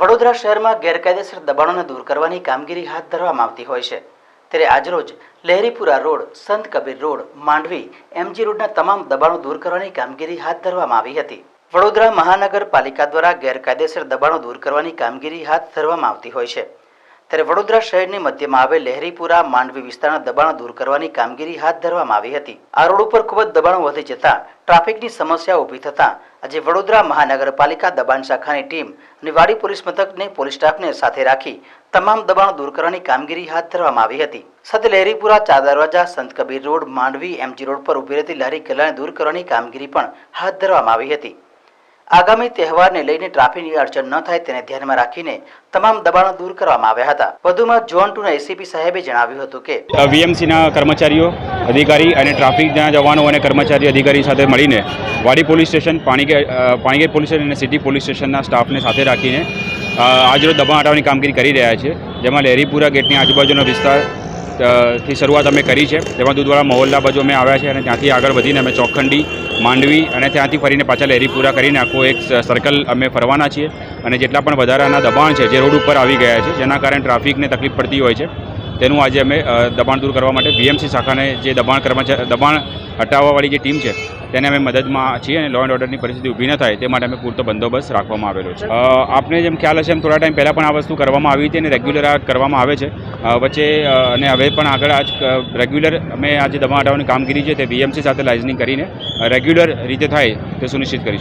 વડોદરા શહેરમાં ગેરકાયદેસર દબાણોને દૂર કરવાની કામગીરી હાથ ધરવામાં આવતી હોય છે. ત્યારે આજરોજ લહેરીપુરા રોડ, સંત કબીર રોડ, માંડવી, એમજી રોડના તમામ દબાણો દૂર કરવાની કામગીરી હાથ ધરવામાં આવી હતી. વડોદરા મહાનગરપાલિકા દ્વારા ગેરકાયદેસર દબાણો દૂર કરવાની કામગીરી હાથ ધરવામાં આવતી હોય છે. ત્યારે વડોદરા શહેરની મધ્યમાં આવેલ લહેરીપુરા, માંડવી વિસ્તારના દબાણ દૂર કરવાની કામગીરી હાથ ધરવામાં આવી હતી. આ રોડ ઉપર ખૂબ જ દબાણો વધી જતા ટ્રાફિકની સમસ્યા ઊભી થતા આજે વડોદરા મહાનગરપાલિકા દબાણ શાખાની ટીમ અને વાડી પોલીસ મથકને પોલીસ સ્ટાફને સાથે રાખી તમામ દબાણ દૂર કરવાની કામગીરી હાથ ધરવામાં આવી હતી. સાથે Laheripura Char Darwaja, Sant Kabir road, Mandvi MG road પર ઊભી રહેતી લહેરી ગલાને દૂર કરવાની કામગીરી પણ હાથ ધરવામાં આવી હતી. આગામી તહેવારને લઈને ટ્રાફિકની અડચણ ન થાય તેને ધ્યાનમાં રાખીને તમામ દબાણો દૂર કરવામાં આવ્યા હતા. વધુમાં ઝોન ટુના એસીપી સાહેબે જણાવ્યું હતું કે વીએમસીના કર્મચારીઓ, અધિકારી અને ટ્રાફિકના જવાનો અને કર્મચારી અધિકારી સાથે મળીને Wadi police station, Panigate Panigate police station અને સિટી પોલીસ સ્ટેશનના સ્ટાફને સાથે રાખીને આજરોજ દબાણ હટાવવાની કામગીરી કરી રહ્યા છે. જેમાં લહેરીપુરા ગેટની આજુબાજુનો વિસ્તાર થી શરૂઆત અમે કરી છે. તેમાં દૂધવાળા મહોલ્લા બાજુ અમે આવ્યા છે અને ત્યાંથી આગળ વધીને અમે ચોખંડી, માંડવી અને ત્યાંથી ફરીને પાછા લહેરીપુરા કરીને આખું એક સર્કલ અમે ફરવાના છીએ. અને જેટલા પણ વધારાના દબાણ છે, જે રોડ ઉપર આવી ગયા છે, જેના કારણે ટ્રાફિકને તકલીફ પડતી હોય છે, તેનું આજે અમે દબાણ દૂર કરવા માટે બીએમસી શાખાને જે દબાણ કર્મચારી દબાણ હટાવવાવાળી જે ટીમ છે તેને અમે મદદમાં છીએ અને લો એન્ડ ઓર્ડરની પરિસ્થિતિ ઊભી ન થાય તે માટે અમે પૂરતો બંદોબસ્ત રાખવામાં આવેલો છે. આપને જેમ ખ્યાલ હશે એમ થોડા ટાઈમ પહેલાં પણ આ વસ્તુ કરવામાં આવી હતી અને રેગ્યુલર આ કરવામાં આવે છે. વચ્ચે અને હવે પણ આગળ આજ રેગ્યુલર અમે આજે દમા હટાવવાની કામગીરી છે તે બીએમસી સાથે લાઇઝનિંગ કરીને રેગ્યુલર રીતે થાય તે સુનિશ્ચિત કરીશું.